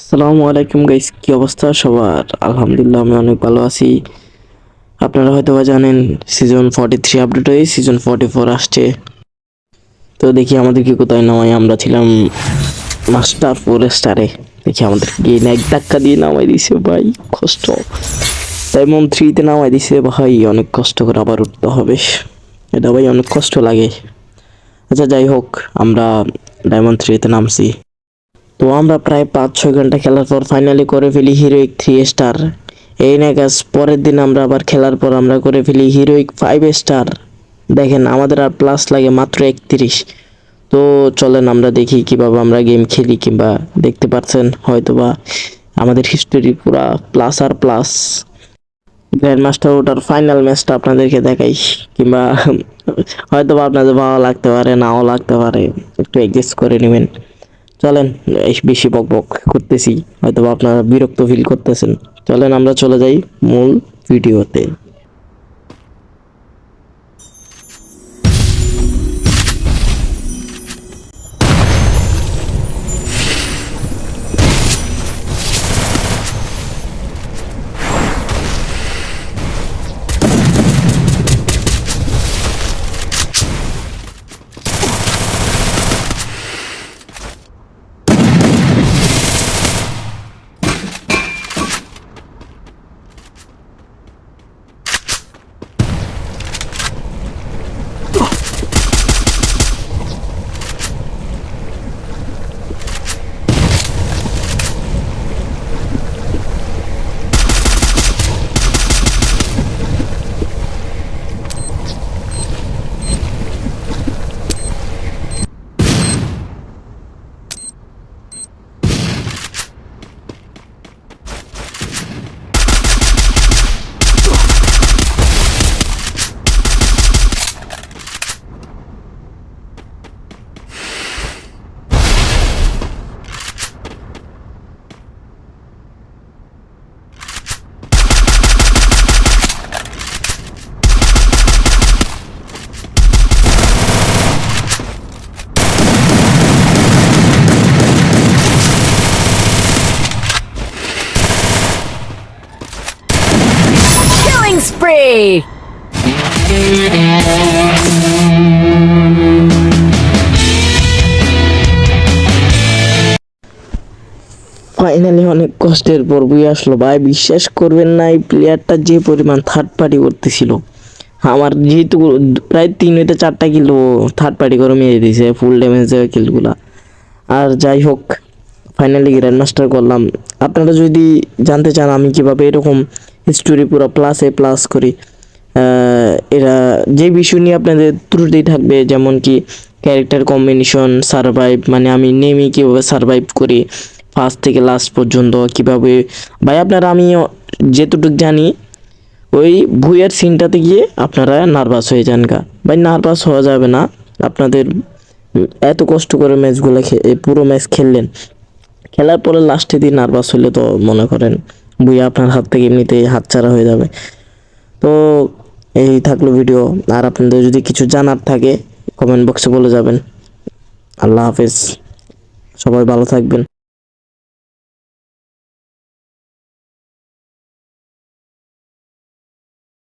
আসসালামু আলাইকুম গাইস, কি অবস্থা সবার? আলহামদুলিল্লাহ আমি অনেক ভালো আছি। আপনারা হয়তো বা জানেন সিজন ফর্টি থ্রি আপডেট হয়ে সিজন ফর্টি ফোর আসছে। তো দেখি আমাদের কি কোথায় নামাই, আমরা ছিলাম মাস্টার ফোর স্টারে দেখি আমাদের গিয়ে এক ধাক্কা দিয়ে নামাই দিছে, ভাই, কষ্ট। ডায়মন্ড থ্রিতে নামাই দিছে, ভাই, অনেক কষ্ট করে আবার উঠতে হবে। এটা ভাই অনেক কষ্ট লাগে। আচ্ছা যাই হোক, আমরা ডায়মন্ড থ্রিতে নামছি। তো আমরা প্রায় পাঁচ ছয় ঘণ্টা খেলার পর ফাইনালি করে ফেলি হিরোইক থ্রি স্টার এই না গাছ পরের দিন আমরা আবার খেলার পর আমরা করে ফেলি হিরোইক ফাইভ স্টার দেখেন, আমাদের আর প্লাস লাগে মাত্র একত্রিশ। তো চলেন আমরা দেখি কীভাবে আমরা গেম খেলি কিংবা দেখতে পাচ্ছেন হয়তোবা আমাদের হিস্টোরি পুরা প্লাস আর প্লাস গ্র্যান্ড মাস্টার ওটার ফাইনাল ম্যাচটা আপনাদেরকে দেখাই কিংবা হয়তো বা আপনাদের ভালো লাগতে পারে, নাও লাগতে পারে, একটু অ্যাডজাস্ট করে নেবেন। চলেন বেশি বক বক করতেছি হয়তো আপনারা বিরক্ত ফিল করতেছেন। চলেন, আমরা চলে যাই মূল ভিডিওতে Spree! ফাইনালি অনেক কষ্টের পর বই আসলো। ভাই, বিশ্বাস করবেন না, এই প্লেয়ারটা যে পরিমাণ থার্ড পার্টি করতেছিল। আমার যেহেতু প্রায় তিন হইতে চারটা কিলো থার্ড পার্টি করে মেরে দিয়েছে ফুল ড্যামেজ দেওয়া কিলগুলা আর যাই হোক ফাইনালি গ্র্যান্ড মাস্টার করলাম। আপনারা যদি জানতে চান আমি কীভাবে এরকম হিস্টোরি পুরো প্লাসে প্লাস করি এরা যে বিষয় নিয়ে আপনাদের ত্রুটি থাকবে, যেমন কি ক্যারেক্টার কম্বিনেশন সারভাইভ মানে আমি নেমে কীভাবে সারভাইভ করি ফার্স্ট থেকে লাস্ট পর্যন্ত কীভাবে, ভাই আপনারা আমি যেটুকু জানি, ওই ভুইয়ের সিনটাতে গিয়ে আপনারা নার্ভাস হয়ে যান গা। ভাই নার্ভাস হওয়া যাবে না, আপনাদের এত কষ্ট করে ম্যাচগুলো পুরো ম্যাচ খেললেন। খেলার পরে লাস্টে দিয়ে নার্ভাস হলে তো মনে করেন বুয়া আপনার হাত থেকে এমনিতেই হাতছাড়া হয়ে যাবে। তো এই থাকল ভিডিও আর আপনাদের যদি কিছু জানার থাকে কমেন্ট বক্সে বলে যাবেন। আল্লাহ হাফেজ। সবাই ভালো থাকবেন।